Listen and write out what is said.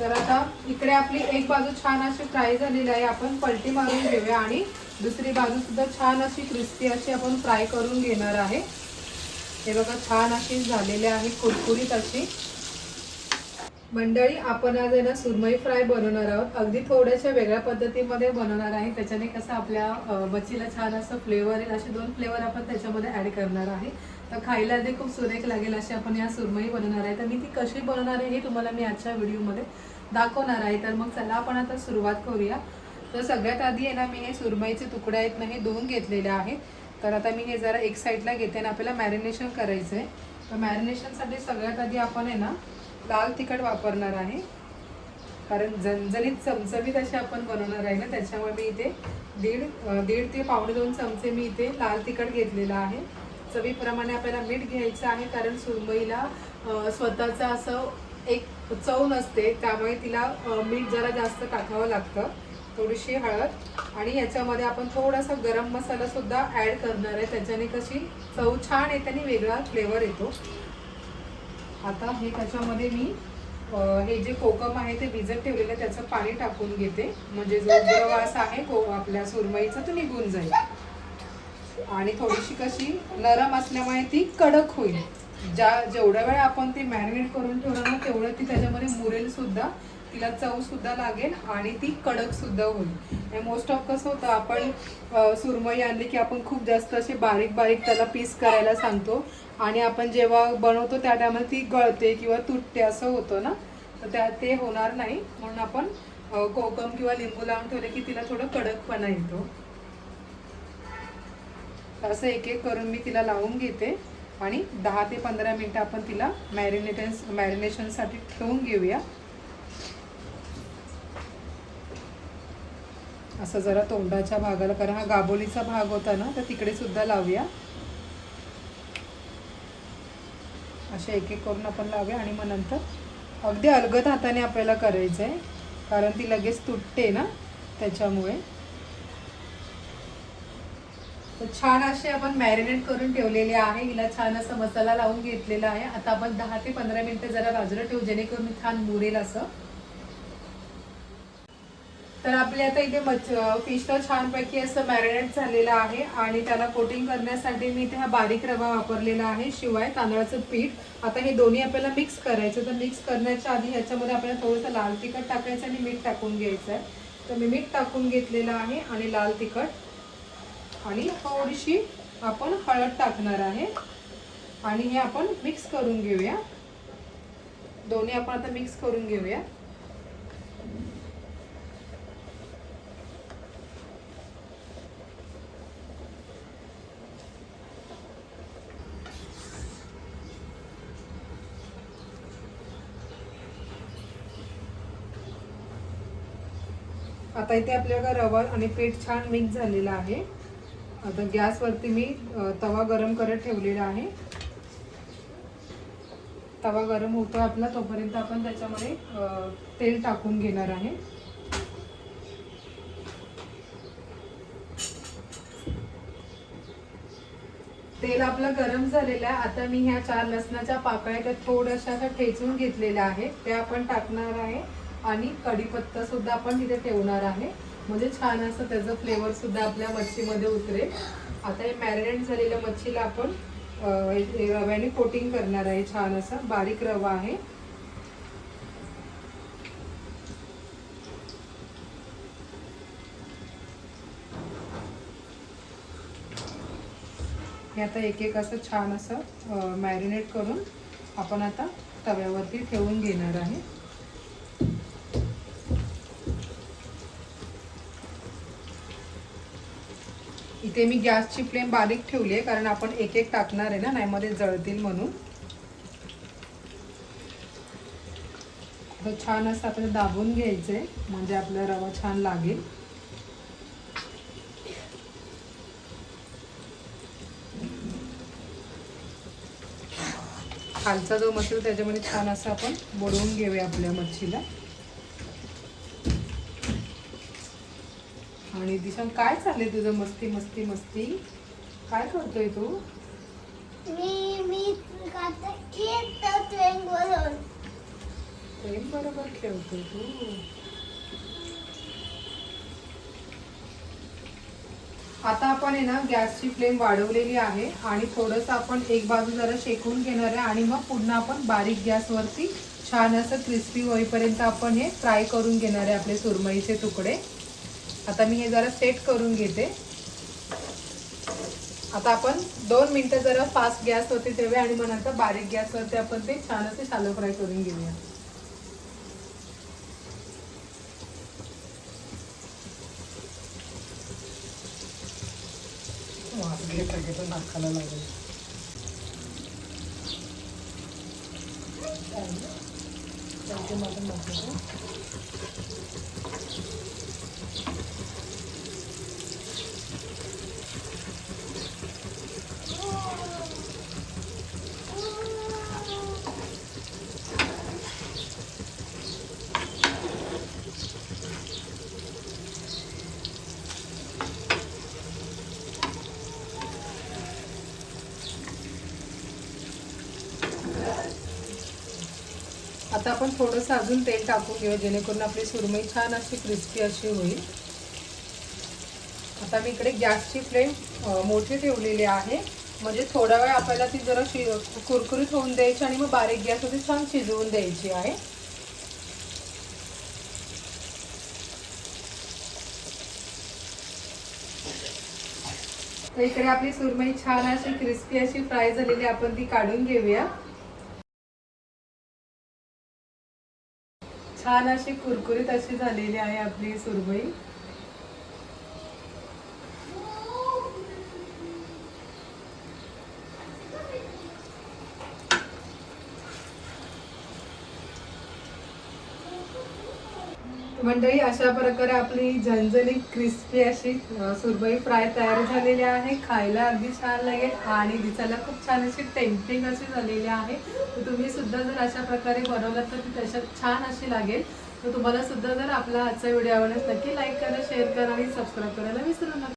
तर आता इकडे आपली एक बाजू छान अशी फ्राय झालेली आहे आपण पलटी मारून घेऊया आणि दुसरी बाजू सुद्धा छान अशी क्रिस्पी अशी आपण फ्राय करून घेणार आहे. हे बघा छान अशी झालेली आहे कुरकुरीत अशी. मंडळी आपण आज आहे ना सुरमई फ्राय बनवणार आहोत. अगदी थोड्याशा वेगळ्या पद्धतीमध्ये बनवणार आहे. त्याच्याने कसं आपल्या अ, मच्छीला छान असं फ्लेवर येईल असे दोन फ्लेवर आपण त्याच्यामध्ये ऍड करणार आहे. तर खायला ते खूप सुरेख लागेल अशी आपण या सुरमई बनवणार आहे. तर मी ती कशी बनवणार आहे हे तुम्हाला मी आजच्या व्हिडिओमध्ये दाखवणार आहे. तर मग चला आपण आता सुरुवात करूया. तर सगळ्यात आधी आहे ना मी हे सुरमईचे तुकडे आहेत ना हे दोन घेतलेले आहेत. तर आता मी हे जरा एक साईडला घेते आणि आपल्याला मॅरिनेशन करायचं आहे तर मॅरिनेशनसाठी सगळ्यात आधी आपण आहे ना लाल तिखट वापरणार आहे. कारण झणझणीत चमचमीत असे आपण बनवणार आहे ना त्याच्यामुळे मी इथे दीड दीड ते पावणे दोन चमचे मी इथे लाल तिखट घेतलेलं आहे. चवीप्रमाणे आपल्याला मीठ घ्यायचं आहे कारण सुरमईला स्वतःचं असं एक चव नसते त्यामुळे तिला मीठ जरा जास्त टाकावं लागतं थोडीशी हळद. आणि याच्यामध्ये आपण थोडासा गरम मसाला सुद्धा ॲड करणार आहे त्याच्याने कशी चव छान येते आणि वेगळा फ्लेवर येतो. आता हे त्याच्यामध्ये मी हे जे कोकम आहे ते भिजत ठेवलेलं आहे त्याचं पाणी टाकून घेते. म्हणजे जो असा आहे को आपल्या सुरमईचा तो निघून जाईल. आणि थोडीशी कशी नरम असल्यामुळे ती कडक होईल. ज्या जेवढ्या वेळ आपण ती मॅरिनेट करून ठेवणार ना तेवढं ती त्याच्यामध्ये मुरेल सुद्धा तिला चव सुद्धा लागेल आणि ती कडक सुद्धा होईल. मोस्ट ऑफ कसं होतं आपण सुरमई आणली की आपण खूप जास्त असे बारीक बारीक त्याला पीस करायला सांगतो. आणि आपण जेव्हा बनवतो त्या टायमाला ती गळते किंवा तुटते असं होतं ना तर त्या ते होणार नाही. म्हणून आपण कोकम किंवा लिंबू लावून ठेवले की तिला थोडं कडकपणा येतो. असं एक एक करून मी तिला लावून घेते आणि दहा ते पंधरा मिनटं आपण तिला मॅरिनेटन्स मॅरिनेशनसाठी ठेवून घेऊया. असं जरा तोंडाच्या भागाला कारण हा गाबोलीचा भाग होता ना तर तिकडे सुद्धा लावूया. असे एक एक करून आपण लावूया आणि मग नंतर अगदी अलगद हाताने आपल्याला करायचं आहे कारण ती लगेच तुटते ना त्याच्यामुळे. तर छान असे आपण मॅरिनेट करून ठेवलेले आहे. हिला छान असा मसाला लावून घेतलेला आहे. आता आपण दहा ते पंधरा मिनिटं जरा बाजूला ठेवू जेणेकरून छान मुरेल असं. तर आपले आता इथे मच फिश तर छानपैकी असं मॅरिनेट झालेलं आहे आणि त्याला कोटिंग करण्यासाठी मी इथे हा बारीक रवा वापरलेला आहे शिवाय तांदळाचं पीठ. आता हे दोन्ही आपल्याला मिक्स करायचं तर मिक्स करण्याच्या आधी ह्याच्यामध्ये आपल्याला थोडंसं लाल तिखट टाकायचं आणि मीठ टाकून घ्यायचं आहे. तर मी मीठ टाकून घेतलेलं आहे आणि लाल तिखट. आणि थोडीशी आपण हळद टाकणार आहे. आणि हे आपण मिक्स करून घेऊया. दोन्ही आपण आता मिक्स करून घेऊया. आता इथे आपल्याला रवा आणि पीठ छान मिक्स झालेलं आहे. आता गॅसवरती मी तवा गरम करत ठेवलेला आहे. तवा गरम होतो आपला तोपर्यंत आपण त्याच्यामध्ये तेल टाकून घेणार आहे. तेल आपलं गरम झालेलं आहे. आता मी ह्या चार लसणाच्या पाकळ्या त्या थोड्याशा अशा ठेचून घेतलेल्या आहेत त्या आपण टाकणार आहे आणि कढीपत्ता सुद्धा आपण तिथे ठेवणार आहे. म्हणजे छान असं त्याचा फ्लेवर सुद्धा आपल्या मच्छीमध्ये उतरेल. आता हे मॅरिनेट झालेल्या मच्छीला आपण रव्याने कोटिंग करणार आहे छान असं. बारीक रवा आहे. हे आता एक एक असं छान असं मॅरिनेट करून आपण आता तव्यावरती ठेवून घेणार आहे. इथे मी गॅसची फ्लेम बारीक ठेवली आहे कारण आपण एक एक टाकणार आहे ना नाही मध्ये जळतील म्हणून. छान असं आपल्याला दाबून घ्यायचंय म्हणजे आपला रवा छान लागेल. खालचा जो मसूर त्याच्यामध्ये छान असं आपण बुडवून घेऊया आपल्या मच्छीला. आणि दिशा काय चाललंय तुझं? मस्ती मस्ती मस्ती. काय करतोय तू? मी मी आता खेळतो ट्रेन बरोबर खेळतो तू. आता आपण आहे ना गॅसची फ्लेम वाढवलेली आहे आणि थोडंसं आपण एक बाजू जरा शेकून घेणार आहे आणि मग पुन्हा आपण बारीक गॅसवरती छान असं क्रिस्पी होईपर्यंत आपण हे फ्राय करून घेणार आहे आपले सुरमईचे तुकडे. आता मी हे जरा सेट करून घेते. आता आपण दोन मिनिटं जरा फास्ट गॅसवरती ठेवूया आणि मग नंतर बारीक गॅसवरती आपण ते छान असे शालो फ्राय करून घेऊया. घेता घेता नाकाला लागेल. माझं नको. आता आपण थोडंसं अजून तेल टाकून घेऊ जेणेकरून आपली सुरमई छान अशी क्रिस्पी अशी होईल. आता मी इकडे गॅसची फ्लेम मोठी ठेवलेली आहे. म्हणजे थोडा वेळ आपल्याला ती जरा शि कुरकुरीत होऊन द्यायची आणि मग बारीक गॅसवरती छान शिजवून द्यायची आहे. तर इकडे आपली सुरमई छान अशी क्रिस्पी अशी फ्राय झालेली आपण ती काढून घेऊया. छान अशी कुरकुरीत अशी झालेली आहे आपली सुरमई. मंडळी अशा प्रकारे आपली झणझणीत क्रिस्पी अशी सुरबई सुरमई फ्राय तयार झालेली आहे. खायला अगदी छान लागेल आणि दिसायला खूप छान अशी टेम्पटिंग अशी झालेली आहे. तर तुम्ही सुद्धा जर अशा प्रकारे बनवलात तर ती तशात छान अशी लागेल. तर तुम्हाला सुद्धा जर आपला आजचा व्हिडिओ आवडला नक्की लाईक करा शेअर करा आणि सबस्क्राईब करायला विसरू नका.